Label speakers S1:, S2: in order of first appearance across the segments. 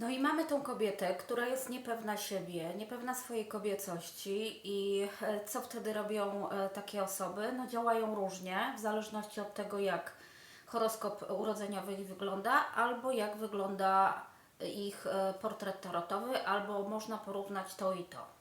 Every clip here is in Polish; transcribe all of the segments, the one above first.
S1: No i mamy tą kobietę, która jest niepewna siebie, niepewna swojej kobiecości i e, co wtedy robią e, takie osoby? No działają różnie, w zależności od tego, jak horoskop urodzeniowy ich wygląda, albo jak wygląda ich e, portret tarotowy, albo można porównać to i to.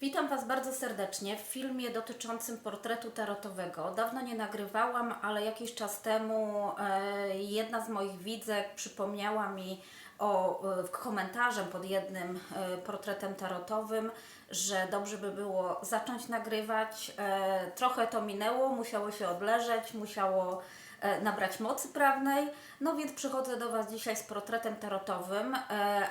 S1: Witam Was bardzo serdecznie w filmie dotyczącym portretu tarotowego. Dawno nie nagrywałam, ale jakiś czas temu e, jedna z moich widzek przypomniała mi o e, komentarzem pod jednym e, portretem tarotowym, że dobrze by było zacząć nagrywać. Trochę to minęło, musiało się odleżeć, musiało nabrać mocy prawnej. No więc przychodzę do Was dzisiaj z portretem tarotowym, e,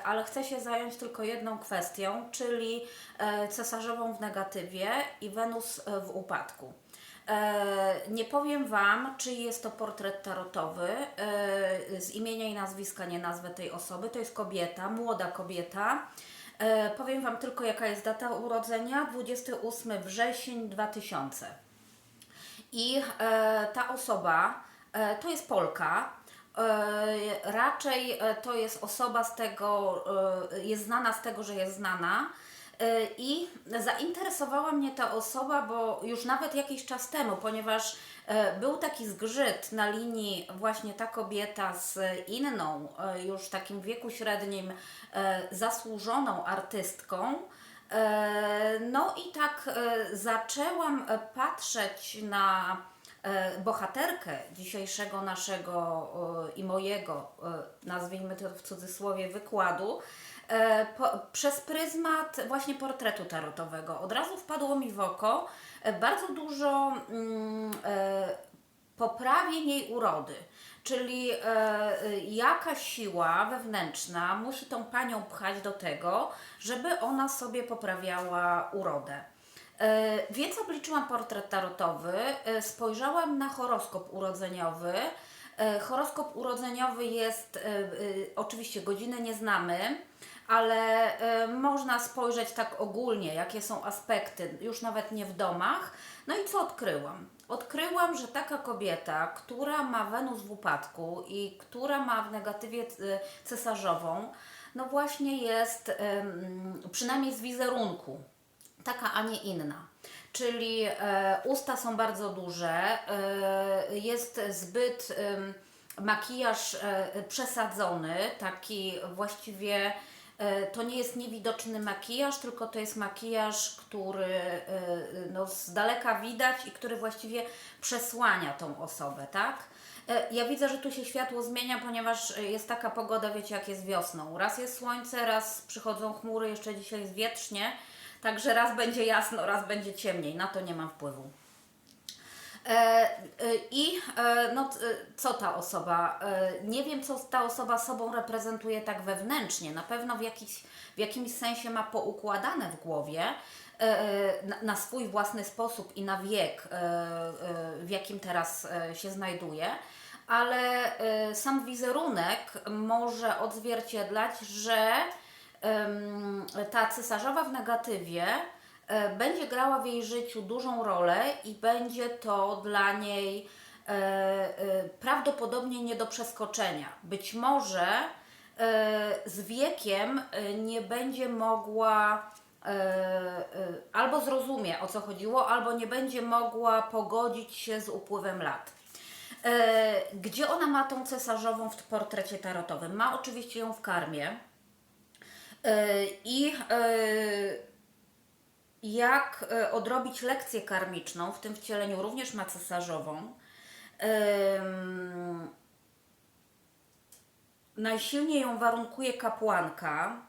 S1: ale chcę się zająć tylko jedną kwestią, czyli e, cesarzową w negatywie i Wenus e, w upadku. E, Nie powiem Wam, czy jest to portret tarotowy. e, Z imienia i nazwiska nie nazwę tej osoby. To jest kobieta, młoda kobieta. E, Powiem Wam tylko, jaka jest data urodzenia: 28 wrzesień 2000. I e, ta osoba e, to jest Polka. E, raczej e, to jest osoba z tego, e, jest znana z tego, że jest znana. E, I zainteresowała mnie ta osoba, bo już nawet jakiś czas temu, ponieważ e, był taki zgrzyt na linii właśnie ta kobieta z inną, e, już w takim wieku średnim, e, zasłużoną artystką. E, No i tak e, zaczęłam e, patrzeć na e, bohaterkę dzisiejszego naszego e, i mojego, e, nazwijmy to w cudzysłowie, wykładu e, po, przez pryzmat właśnie portretu tarotowego. Od razu wpadło mi w oko e, bardzo dużo mm, e, poprawień jej urody. Czyli e, e, jaka siła wewnętrzna musi tą panią pchać do tego, żeby ona sobie poprawiała urodę. E, więc obliczyłam portret tarotowy, e, spojrzałam na horoskop urodzeniowy. E, horoskop urodzeniowy jest, oczywiście godziny nie znamy, ale można spojrzeć tak ogólnie, jakie są aspekty, już nawet nie w domach. No i co odkryłam? Odkryłam, że taka kobieta, która ma Wenus w upadku i która ma w negatywie cesarzową, no właśnie jest, przynajmniej z wizerunku, taka, a nie inna. Czyli e, usta są bardzo duże, e, jest zbyt em, makijaż e, przesadzony, taki właściwie e, to nie jest niewidoczny makijaż, tylko to jest makijaż, który e, no, z daleka widać i który właściwie przesłania tą osobę, tak? E, Ja widzę, że tu się światło zmienia, ponieważ e, jest taka pogoda, wiecie, jak jest wiosną. Raz jest słońce, raz przychodzą chmury, jeszcze dzisiaj jest wietrznie, także raz będzie jasno, raz będzie ciemniej. Na to nie mam wpływu. E, e, I e, no, co ta osoba? Nie wiem, co ta osoba sobą reprezentuje tak wewnętrznie. Na pewno w, jakiś, w jakimś sensie ma poukładane w głowie na, swój własny sposób i na wiek, w jakim teraz się znajduje. Ale sam wizerunek może odzwierciedlać, że ta cesarzowa w negatywie e, będzie grała w jej życiu dużą rolę i będzie to dla niej e, e, prawdopodobnie nie do przeskoczenia. Być może z wiekiem nie będzie mogła albo zrozumie o co chodziło, albo nie będzie mogła pogodzić się z upływem lat. Gdzie ona ma tą cesarzową w portrecie tarotowym? Ma oczywiście ją w karmie. E, I e, jak e, odrobić lekcję karmiczną w tym wcieleniu również ma cesarzową. Najsilniej ją warunkuje kapłanka.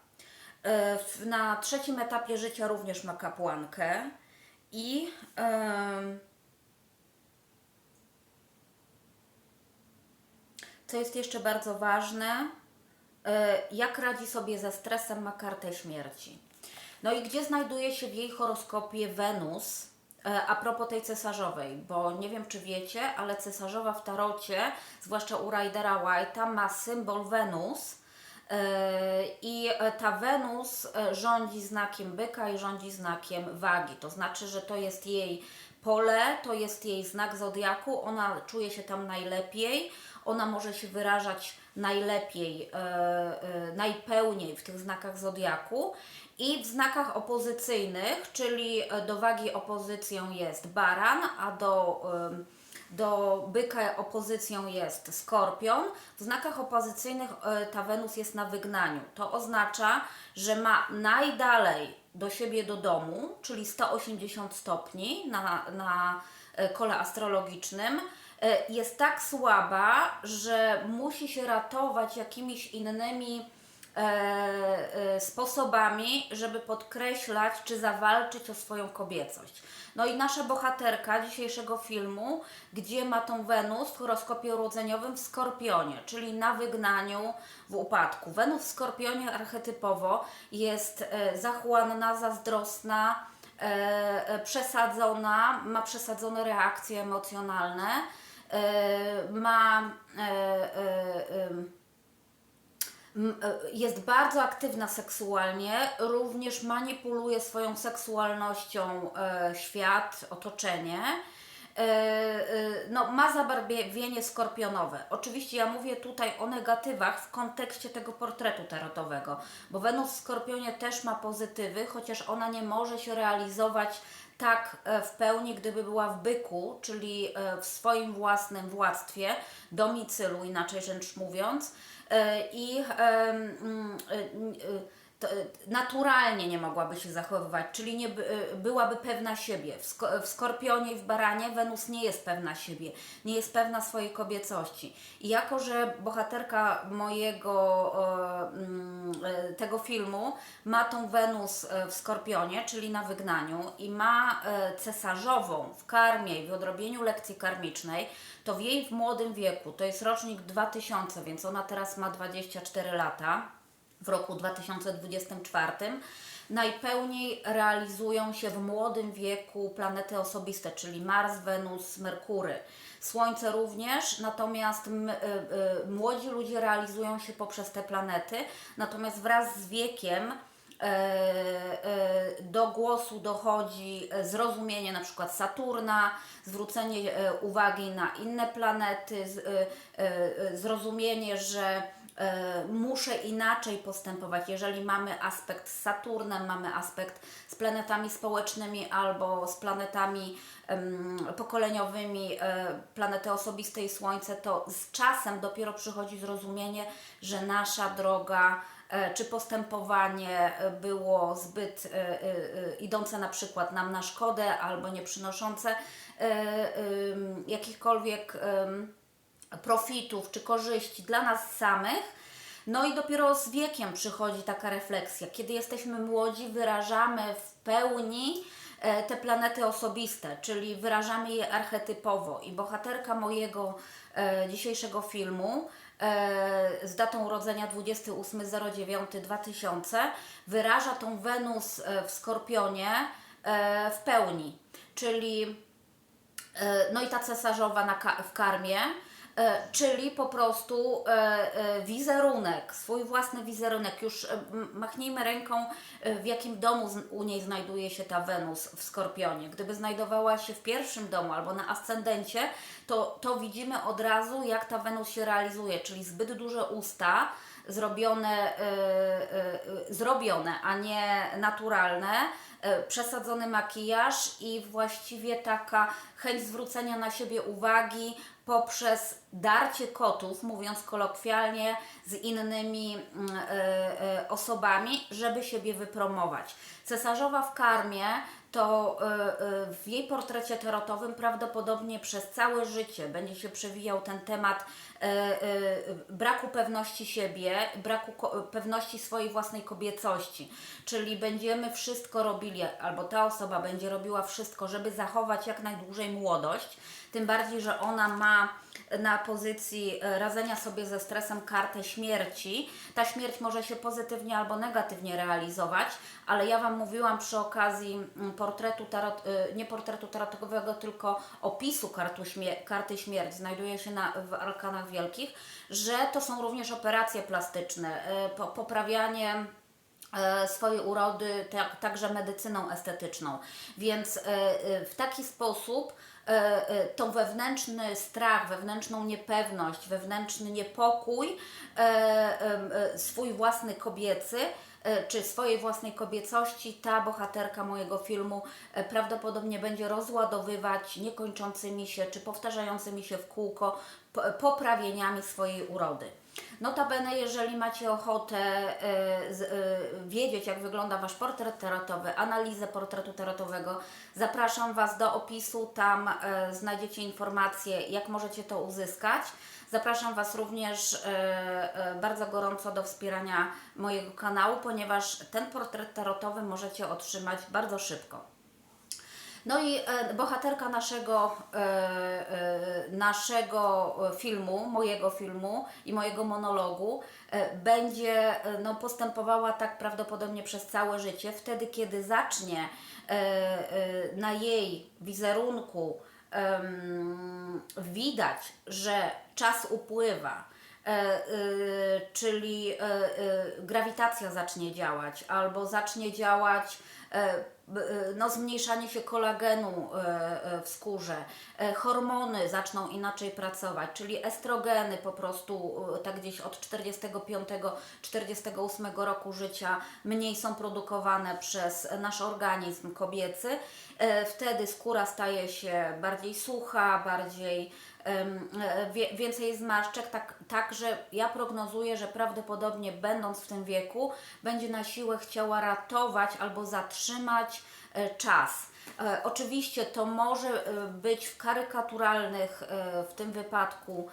S1: Na trzecim etapie życia również ma kapłankę. I co jest jeszcze bardzo ważne, jak radzi sobie ze stresem, ma kartę śmierci. No i gdzie znajduje się w jej horoskopie Wenus? E, A propos tej cesarzowej, bo nie wiem czy wiecie, ale cesarzowa w tarocie, zwłaszcza u Ridera White'a, ma symbol Wenus. E, I e, ta Wenus e, rządzi znakiem byka i rządzi znakiem wagi. To znaczy, że to jest jej pole to jest jej znak zodiaku, ona czuje się tam najlepiej, ona może się wyrażać najlepiej, e, e, najpełniej w tych znakach zodiaku. I w znakach opozycyjnych, czyli e, do wagi opozycją jest baran, a do, do byka opozycją jest skorpion. W znakach opozycyjnych ta Wenus jest na wygnaniu. To oznacza, że ma najdalej do siebie do domu, czyli 180 stopni na, na kole astrologicznym. E, Jest tak słaba, że musi się ratować jakimiś innymi e, e, sposobami, żeby podkreślać czy zawalczyć o swoją kobiecość. No i nasza bohaterka dzisiejszego filmu, gdzie ma tą Wenus w horoskopie urodzeniowym w Skorpionie, czyli na wygnaniu w upadku. Wenus w Skorpionie archetypowo jest zachłanna, zazdrosna, przesadzona, ma przesadzone reakcje emocjonalne, e, ma e, e, e, jest bardzo aktywna seksualnie, również manipuluje swoją seksualnością e, świat, otoczenie. E, e, no, ma zabarwienie skorpionowe. Oczywiście ja mówię tutaj o negatywach w kontekście tego portretu tarotowego, bo Wenus w Skorpionie też ma pozytywy, chociaż ona nie może się realizować tak e, w pełni, gdyby była w byku, czyli w swoim własnym władztwie, domicylu, inaczej rzecz mówiąc. I e, naturalnie nie mogłaby się zachowywać, czyli nie e, byłaby pewna siebie. W, sko- w Skorpionie i w Baranie Wenus nie jest pewna siebie, nie jest pewna swojej kobiecości. I jako, że bohaterka mojego mm, e, tego filmu ma tą Wenus w Skorpionie, czyli na wygnaniu i ma cesarzową w karmie i w odrobieniu lekcji karmicznej, to w jej w młodym wieku, to jest rocznik 2000, więc ona teraz ma 24 lata, w roku 2024, najpełniej realizują się w młodym wieku planety osobiste, czyli Mars, Wenus, Merkury. Słońce również, natomiast y, y, młodzi ludzie realizują się poprzez te planety, natomiast wraz z wiekiem e, e, do głosu dochodzi e, zrozumienie na przykład Saturna, zwrócenie e, uwagi na inne planety, e, e, zrozumienie, że e, muszę inaczej postępować. Jeżeli mamy aspekt z Saturnem, mamy aspekt z planetami społecznymi albo z planetami pokoleniowymi, e, planety osobiste i Słońce, to z czasem dopiero przychodzi zrozumienie, że nasza droga e, czy postępowanie było zbyt idące na przykład nam na szkodę albo nie przynoszące jakichkolwiek profitów czy korzyści dla nas samych. No i dopiero z wiekiem przychodzi taka refleksja. Kiedy jesteśmy młodzi, wyrażamy w pełni e, te planety osobiste, czyli wyrażamy je archetypowo. I bohaterka mojego e, dzisiejszego filmu e, z datą urodzenia 28.09.2000 wyraża tą Wenus e, w Skorpionie e, w pełni. Czyli E, no i ta cesarzowa na w karmie, czyli po prostu e, e, wizerunek, swój własny wizerunek. Już e, machnijmy ręką, e, w jakim domu u niej znajduje się ta Wenus w Skorpionie. Gdyby znajdowała się w pierwszym domu albo na ascendencie, to, to widzimy od razu, jak ta Wenus się realizuje, czyli zbyt duże usta, zrobione, e, e, e, zrobione, a nie naturalne, e, przesadzony makijaż i właściwie taka chęć zwrócenia na siebie uwagi poprzez darcie kotów, mówiąc kolokwialnie, z innymi mm, e, e, osobami, żeby siebie wypromować. Cesarzowa w karmie to e, e, w jej portrecie tarotowym prawdopodobnie przez całe życie będzie się przewijał ten temat e, braku pewności siebie, braku pewności swojej własnej kobiecości. Czyli będziemy wszystko robili, albo ta osoba będzie robiła wszystko, żeby zachować jak najdłużej młodość. Tym bardziej, że ona ma na pozycji e, radzenia sobie ze stresem kartę śmierci. Ta śmierć może się pozytywnie albo negatywnie realizować, ale ja Wam mówiłam przy okazji mm, portretu tarot, e, nie portretu tarotowego, tylko opisu kartu śmie- karty śmierć, znajduje się na, w arkanach wielkich, że to są również operacje plastyczne, e, po, poprawianie swojej urody, tak, także medycyną estetyczną. Więc w taki sposób e, e, tą wewnętrzny strach, wewnętrzną niepewność, wewnętrzny niepokój, e, swój własny kobiecy, czy swojej własnej kobiecości, ta bohaterka mojego filmu prawdopodobnie będzie rozładowywać niekończącymi się, czy powtarzającymi się w kółko poprawieniami swojej urody. Notabene, jeżeli macie ochotę z, e, wiedzieć, jak wygląda Wasz portret tarotowy, analizę portretu tarotowego, zapraszam Was do opisu. Tam e, znajdziecie informacje, jak możecie to uzyskać. Zapraszam Was również e, e, bardzo gorąco do wspierania mojego kanału, ponieważ ten portret tarotowy możecie otrzymać bardzo szybko. No i e, bohaterka naszego, e, e, naszego filmu, mojego filmu i mojego monologu będzie no, postępowała tak prawdopodobnie przez całe życie. Wtedy, kiedy zacznie na jej wizerunku widać, że czas upływa, czyli grawitacja zacznie działać, albo zacznie działać no, zmniejszanie się kolagenu e, e, w skórze, e, hormony zaczną inaczej pracować, czyli estrogeny po prostu e, tak gdzieś od 45-48 roku życia mniej są produkowane przez nasz organizm kobiecy. E, Wtedy skóra staje się bardziej sucha, bardziej e, więcej zmarszczek, tak, tak, że ja prognozuję, że prawdopodobnie będąc w tym wieku, będzie na siłę chciała ratować albo zatrzymać e, czas. E, Oczywiście to może e, być w karykaturalnych, e, w tym wypadku,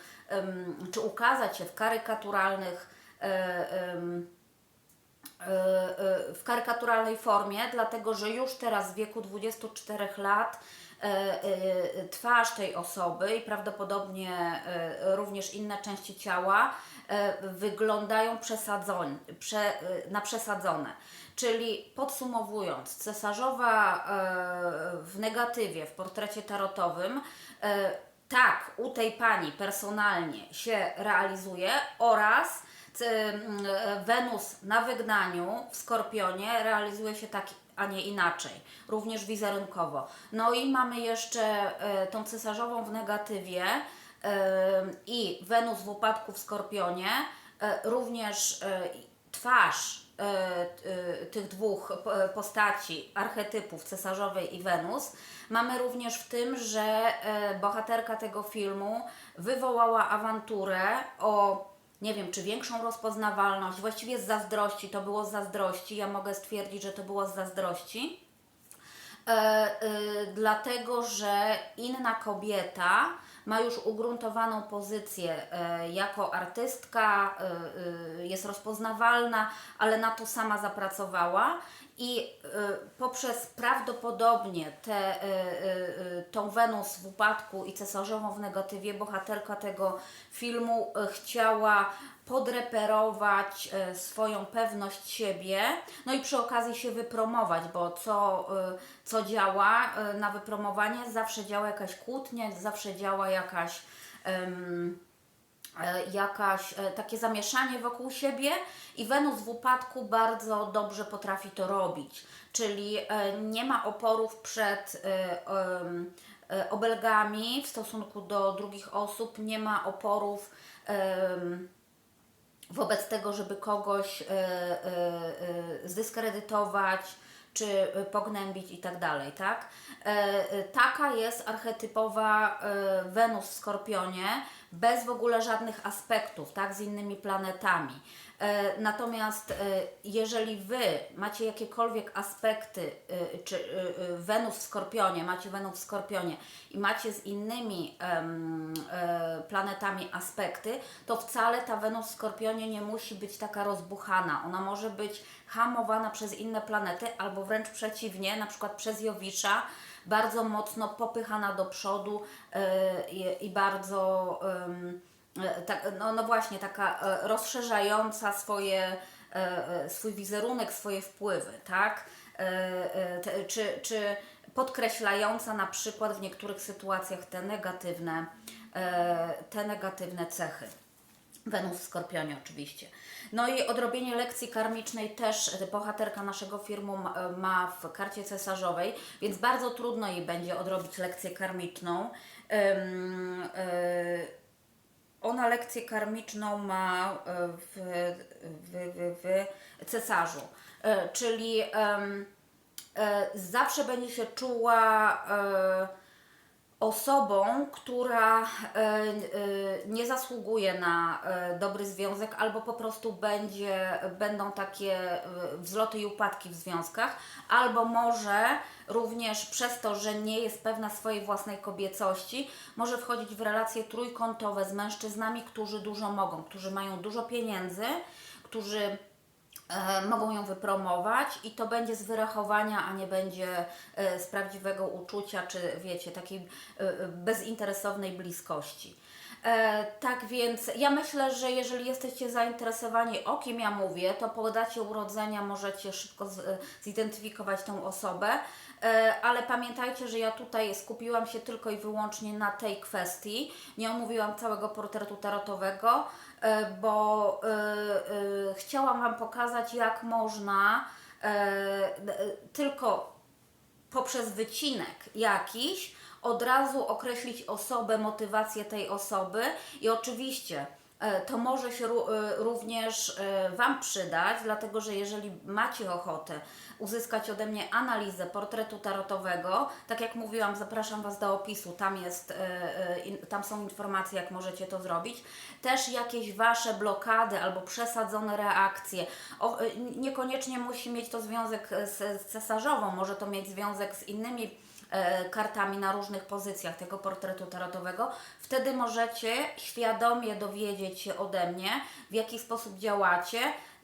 S1: czy ukazać się w karykaturalnych e, e, e, w karykaturalnej formie, dlatego że już teraz w wieku 24 lat e, e, twarz tej osoby i prawdopodobnie e, również inne części ciała e, wyglądają przesadzone, prze, e, na przesadzone. Czyli podsumowując, cesarzowa e, w negatywie w portrecie tarotowym e, tak u tej pani personalnie się realizuje oraz e, Wenus na wygnaniu w Skorpionie realizuje się tak, a nie inaczej, również wizerunkowo. No i mamy jeszcze e, tą cesarzową w negatywie e, i Wenus w upadku w Skorpionie, e, również twarz tych dwóch postaci, archetypów cesarzowej i Wenus, mamy również w tym, że bohaterka tego filmu wywołała awanturę o nie wiem, czy większą rozpoznawalność, właściwie z zazdrości, to było z zazdrości, ja mogę stwierdzić, że to było z zazdrości, e, e, dlatego że inna kobieta ma już ugruntowaną pozycję e, jako artystka, e, e, jest rozpoznawalna, ale na to sama zapracowała i poprzez prawdopodobnie e, tą Wenus w upadku i cesarzową w negatywie bohaterka tego filmu chciała podreperować e, swoją pewność siebie, no i przy okazji się wypromować, bo co, e, co działa e, na wypromowanie, zawsze działa jakaś kłótnia, zawsze działa jakaś e, jakaś takie zamieszanie wokół siebie i Wenus w upadku bardzo dobrze potrafi to robić, czyli nie ma oporów przed obelgami w stosunku do drugich osób, nie ma oporów wobec tego, żeby kogoś e, e, e, zdyskredytować czy pognębić i tak dalej, tak? Taka jest archetypowa Wenus w Skorpionie, bez w ogóle żadnych aspektów, tak, z innymi planetami. E, Natomiast e, jeżeli Wy macie jakiekolwiek aspekty, e, czy Wenus w Skorpionie, macie Wenus w Skorpionie i macie z innymi planetami aspekty, to wcale ta Wenus w Skorpionie nie musi być taka rozbuchana. Ona może być hamowana przez inne planety, albo wręcz przeciwnie, na przykład przez Jowisza, bardzo mocno popychana do przodu e, i, i bardzo e, tak, no, no właśnie taka e, rozszerzająca swoje, e, swój wizerunek, swoje wpływy, tak? Czy, czy podkreślająca na przykład w niektórych sytuacjach te negatywne, te negatywne cechy. Wenus w Skorpionie oczywiście. No i odrobienie lekcji karmicznej też e, bohaterka naszego filmu ma- e, ma w karcie cesarzowej, więc bardzo trudno jej będzie odrobić lekcję karmiczną. Y, ona lekcję karmiczną ma w, w, w, w cesarzu, czyli zawsze będzie się czuła osobą, która e, e, nie zasługuje na e, dobry związek, albo po prostu będzie, będą takie wzloty i upadki w związkach, albo może również przez to, że nie jest pewna swojej własnej kobiecości, może wchodzić w relacje trójkątowe z mężczyznami, którzy dużo mogą, którzy mają dużo pieniędzy, którzy mogą ją wypromować i to będzie z wyrachowania, a nie będzie e, z prawdziwego uczucia, czy wiecie, takiej e, bezinteresownej bliskości. E, tak więc ja myślę, że jeżeli jesteście zainteresowani o kim ja mówię, to po dacie urodzenia możecie szybko e, zidentyfikować tą osobę, e, ale pamiętajcie, że ja tutaj skupiłam się tylko i wyłącznie na tej kwestii. Nie omówiłam całego portretu tarotowego, e, bo e, e, chciałam Wam pokazać, jak można e, e, tylko poprzez wycinek jakiś od razu określić osobę, motywację tej osoby. I oczywiście e, to może się e, również e, Wam przydać, dlatego że jeżeli macie ochotę uzyskać ode mnie analizę portretu tarotowego, tak jak mówiłam, zapraszam Was do opisu, tam, jest, e, e, tam są informacje, jak możecie to zrobić. Też jakieś Wasze blokady albo przesadzone reakcje. E, niekoniecznie musi mieć to związek z, cesarzową, może to mieć związek z innymi e, kartami na różnych pozycjach tego portretu tarotowego. Wtedy możecie świadomie dowiedzieć się ode mnie, w jaki sposób działacie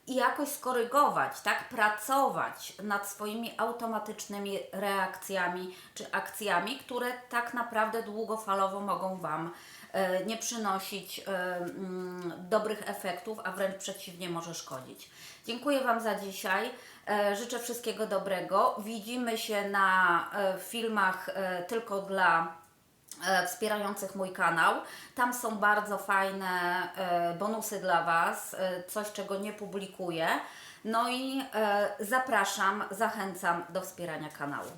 S1: i jakoś skorygować, tak? Pracować nad swoimi automatycznymi reakcjami czy akcjami, które tak naprawdę długofalowo mogą Wam e, nie przynosić e, mm, dobrych efektów, a wręcz przeciwnie może szkodzić. Dziękuję Wam za dzisiaj. E, Życzę wszystkiego dobrego. Widzimy się na e, filmach e, tylko dla wspierających mój kanał. Tam są bardzo fajne bonusy dla Was, coś czego nie publikuję. No i zapraszam, zachęcam do wspierania kanału.